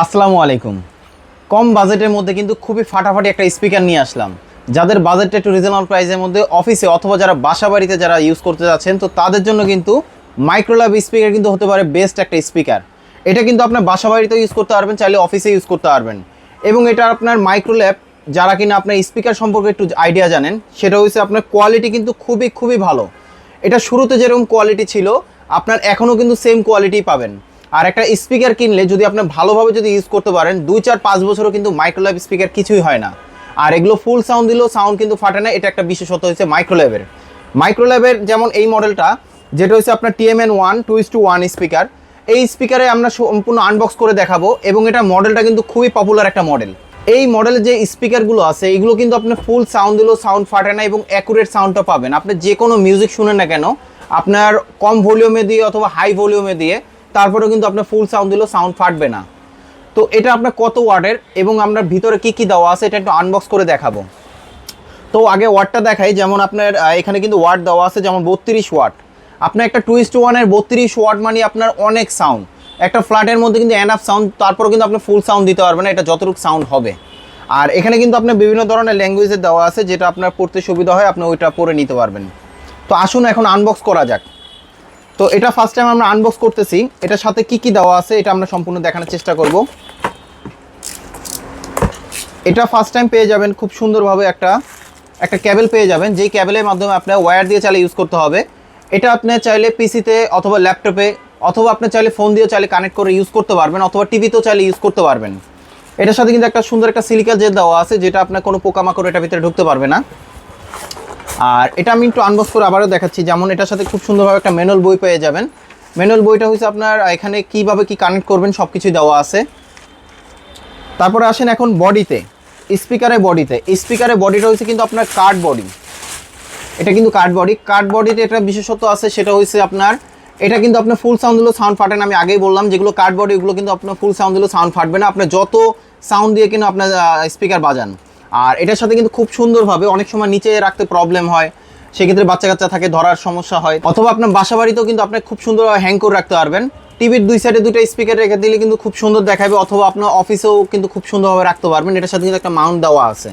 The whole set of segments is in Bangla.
আসসালামু আলাইকুম। কম বাজেটের মধ্যে কিন্তু খুবই ফাটাফাটি একটা স্পিকার নিয়ে আসলাম। যাদের বাজেটটা একটু রিজনেবল প্রাইসের মধ্যে অফিসে অথবা যারা বাসা বাড়িতে যারা ইউজ করতে যাচ্ছেন, তো তাদের জন্য কিন্তু মাইক্রোল্যাব স্পিকার কিন্তু হতে পারে বেস্ট একটা স্পিকার এটা কিন্তু আপনার বাসা বাড়িতে ইউজ করতে পারবেন, চাইলে অফিসে ইউজ করতে পারবেন। এবং এটা আপনার মাইক্রোল্যাব যারা কিনা আপনার স্পিকার সম্পর্কে একটু আইডিয়া জানেন, সেটা হচ্ছে আপনার কোয়ালিটি কিন্তু খুবই খুবই ভালো। এটা শুরুতে যেরকম কোয়ালিটি ছিল, আপনার এখনও কিন্তু সেম কোয়ালিটি পাবেন। আর একটা স্পিকার কিনলে যদি আপনি ভালোভাবে যদি ইউজ করতে পারেন, দুই চার পাঁচ বছরও কিন্তু মাইক্রোল্যাব স্পিকার কিছুই হয় না। আর এগুলো ফুল সাউন্ড দিলেও সাউন্ড কিন্তু ফাটে না, এটা একটা বিশেষত্ব হচ্ছে মাইক্রোল্যাবের মাইক্রোল্যাবের যেমন এই মডেলটা যেটা হচ্ছে আপনার TMN one two is two one speaker এই স্পিকারে আমরা সম্পূর্ণ আনবক্স করে দেখাবো এবং এটা মডেলটা কিন্তু খুবই পপুলার একটা মডেল এই মডেলের যে স্পিকারগুলো আছে, এগুলো কিন্তু আপনি ফুল সাউন্ড দিলেও সাউন্ড ফাটে না এবং অ্যাকুরেট সাউন্ডটা পাবেন। আপনি যে কোনো মিউজিক শুনেন না কেন, আপনার কম ভলিউমে দিয়ে অথবা হাই ভলিউমে দিয়ে তারপরেও কিন্তু আপনার ফুল সাউন্ড দিলেও সাউন্ড ফাটবে না। তো এটা আপনার কত ওয়ার্ডের এবং আমরা ভিতরে কি কি দেওয়া আছে এটা একটু আনবক্স করে দেখাবো। তো আগে ওয়ার্ডটা দেখাই, যেমন আপনার এখানে কিন্তু ওয়ার্ড দেওয়া আছে, যেমন বত্রিশ ওয়াট। আপনার একটা টুইস্ট ওয়ানের বত্রিশ ওয়াট মানে আপনার অনেক সাউন্ড একটা ফ্ল্যাটের মধ্যে কিন্তু অ্যান এনাফ সাউন্ড তারপরে কিন্তু আপনি ফুল সাউন্ড দিতে পারবেন এটা যতটুকু সাউন্ড হবে। আর এখানে কিন্তু আপনার বিভিন্ন ধরনের ল্যাঙ্গুয়েজের দেওয়া আছে, যেটা আপনার পড়তে সুবিধা হয়, আপনি ওইটা পড়ে নিতে পারবেন। তো আসুন এখন আনবক্স করা যাক। তো এটা ফার্স্ট টাইম আমরা আনবক্স করতেছি। এটার সাথে কি কি দেওয়া আছে এটা আমরা সম্পূর্ণ দেখানোর চেষ্টা করব। এটা ফার্স্ট টাইম পেয়ে যাবেন খুব সুন্দরভাবে একটা একটা ক্যাবেল পেয়ে যাবেন। যেই ক্যাবেলের মাধ্যমে আপনার ওয়্যার দিয়ে চাইলে ইউজ করতে হবে। এটা আপনি চাইলে পিসিতে অথবা ল্যাপটপে অথবা আপনি চাইলে ফোন দিয়েও চাইলে কানেক্ট করে ইউজ করতে পারবেন, অথবা টিভিতেও চাইলে ইউজ করতে পারবেন। এটার সাথে কিন্তু একটা সুন্দর একটা সিলিকা জেল দেওয়া আছে, যেটা আপনার কোনো পোকামাকড় এটার ভিতরে ঢুকতে পারবে না। আর এটা আমি একটু আনবক্স করে আবারও দেখাচ্ছি। যেমন এটার সাথে খুব সুন্দরভাবে একটা ম্যানুয়াল বই পেয়ে যাবেন। ম্যানুয়াল বইটা হচ্ছে আপনার এখানে কীভাবে কি কানেক্ট করবেন সব কিছুই দেওয়া আছে। তারপরে আসেন এখন বডিতে স্পিকারের বডিতে। স্পিকারের বডিটা হচ্ছে কিন্তু আপনার কার্ড বডি এটা কিন্তু কার্ড বডি কার্ড বডিতে এটা বিশেষত্ব আছে, সেটা হচ্ছে আপনার, এটা কিন্তু আপনার ফুল সাউন্ড দিলেও সাউন্ড ফাটে না। আমি আগেই বললাম, যেগুলো কার্ড বডি ওগুলো কিন্তু আপনার ফুল সাউন্ড দিলেও সাউন্ড ফাটবে না। আপনার যত সাউন্ড দিয়ে কিন্তু আপনার স্পিকার বাজান। আর এটার সাথে কিন্তু খুব সুন্দরভাবে অনেক সময় নিচে রাখতে প্রবলেম হয়। সেক্ষেত্রে বাচ্চা কাচ্চা থাকে, ধরার সমস্যা হয়। অথবা আপনার বাসা বাড়িতেও কিন্তু আপনি খুব সুন্দরভাবে হ্যাং করে রাখতে পারবেন। টিভির দুই সাইডে দুটো স্পিকার রেখে দিলে কিন্তু খুব সুন্দর দেখাবে, অথবা আপনার অফিসেও কিন্তু খুব সুন্দরভাবে রাখতে পারবেন। এটার সাথে কিন্তু একটা মাউন্ট দেওয়া আছে।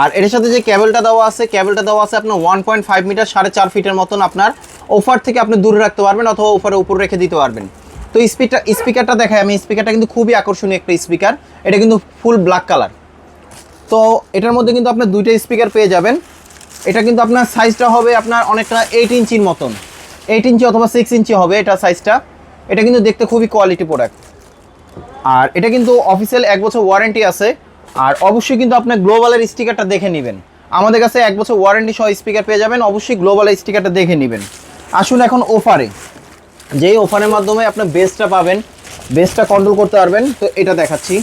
আর এটার সাথে যে কেবলটা দেওয়া আছে কেবলটা দেওয়া আছে আপনার ওয়ান পয়েন্ট ফাইভ মিটার সাড়ে চার ফিটের মতন আপনার ওফার থেকে আপনি দূরে রাখতে পারবেন, অথবা ওফারে উপরে রেখে দিতে পারবেন। তো স্পিকার স্পিকারটা দেখায় আমি স্পিকারটা কিন্তু খুবই আকর্ষণীয় একটা স্পিকার এটা কিন্তু ফুল ব্ল্যাক কালার তো এটার মধ্যে কিন্তু আপনার দুইটা স্পিকার পেয়ে যাবেন। এটা কিন্তু আপনার সাইজটা হবে আপনার অনেকটা এইট ইঞ্চির মতন। এইট ইঞ্চি অথবা সিক্স ইঞ্চি হবে এটা সাইজটা এটা কিন্তু দেখতে খুবই কোয়ালিটি প্রোডাক্ট আর এটা কিন্তু অফিসিয়াল এক বছর ওয়ারেন্টি আছে। আর অবশ্যই কিন্তু আপনার গ্লোবালের স্টিকারটা দেখে নেবেন। আমাদের কাছে এক বছর ওয়ারেন্টি সহ স্পিকার পেয়ে যাবেন। অবশ্যই গ্লোবালের স্টিকারটা দেখে নেবেন। আসুন এখন অফারে যেই অফারের মাধ্যমে আপনার বেসটা পাবেন বেসটা কন্ট্রোল করতে পারবেন। তো এটা দেখাচ্ছি।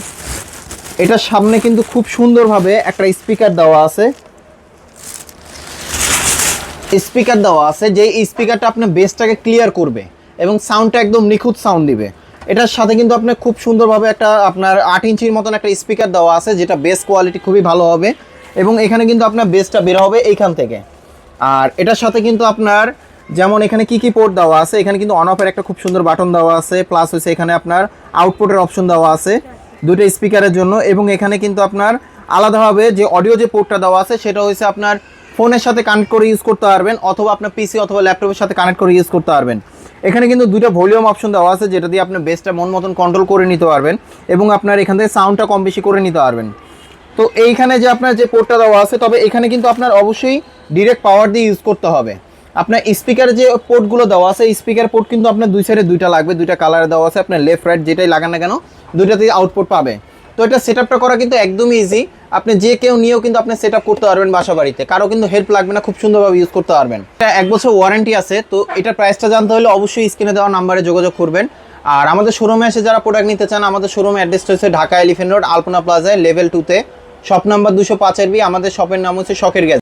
এটার সামনে কিন্তু খুব সুন্দরভাবে একটা স্পিকার দেওয়া আছে। স্পিকার দেওয়া আছে যে স্পিকারটা আপনার বেসটাকে ক্লিয়ার করবে এবং সাউন্ডটা একদম নিখুঁত সাউন্ড দিবে। এটার সাথে কিন্তু আপনার খুব সুন্দরভাবে একটা আপনার আট ইঞ্চির মতন একটা স্পিকার দেওয়া আছে যেটা বেস কোয়ালিটি খুবই ভালো হবে এবং এখানে কিন্তু আপনার বেসটা বের হবে এইখান থেকে। আর এটার সাথে কিন্তু আপনার যেমন এখানে কি কি পোর্ট দেওয়া আছে, এখানে কিন্তু অন অফের একটা খুব সুন্দর বাটন দেওয়া আছে প্লাস হয়েছে এখানে আপনার আউটপুটের অপশন দেওয়া আছে। দুটো স্পিকারের জন্য, এবং এখানে কিন্তু আপনার আলাদাভাবে যে অডিও যে পোর্টটা দেওয়া আছে, সেটা হচ্ছে আপনার ফোনের সাথে কানেক্ট করে ইউজ করতে পারবেন, অথবা আপনার পিসি অথবা ল্যাপটপের সাথে কানেক্ট করে ইউজ করতে পারবেন। এখানে কিন্তু দুটো ভলিউম অপশন দেওয়া আছে, যেটা দিয়ে আপনার বেসটা মন মতন কন্ট্রোল করে নিতে পারবেন, এবং আপনার এখান থেকে সাউন্ডটা কম বেশি করে নিতে পারবেন। তো এইখানে যে আপনার যে পোর্টটা দেওয়া আছে, তবে এখানে কিন্তু আপনার অবশ্যই ডিরেক্ট পাওয়ার দিয়ে ইউজ করতে হবে। আপনার স্পিকার যে পোর্টগুলো দেওয়া আছে স্পিকার পোর্ট কিন্তু আপনার দুই সাইডে দুইটা লাগবে, দুইটা কালারে দেওয়া আছে, আপনার লেফট রাইট যেটাই লাগান না কেন, দুইটাতেই আউটপুট পাবে। তো এটা সেট করা কিন্তু একদমই ইজি আপনি যে কেউ নিয়েও কিন্তু আপনি সেট করতে পারবেন বাসা বাড়িতে কারও কিন্তু হেল্প লাগবে না, খুব সুন্দরভাবে ইউজ করতে পারবেন। এটা এক বছর ওয়ারেন্টি আছে, তো এটার প্রাইসটা জানতে হলে অবশ্যই স্ক্রিনে দেওয়া নাম্বারে যোগাযোগ করবেন। আর আমাদের শোরুমে এসে যারা প্রোডাক্ট নিতে চান, আমাদের শোরুম অ্যাড্রেসটা হচ্ছে ঢাকা এলিফেন্ট রোড, আলপনা প্লাজায় লেভেল টুতে শপ নাম্বার দুশো পাঁচের বি, আমাদের শপের নাম হচ্ছে শখের গ্যাস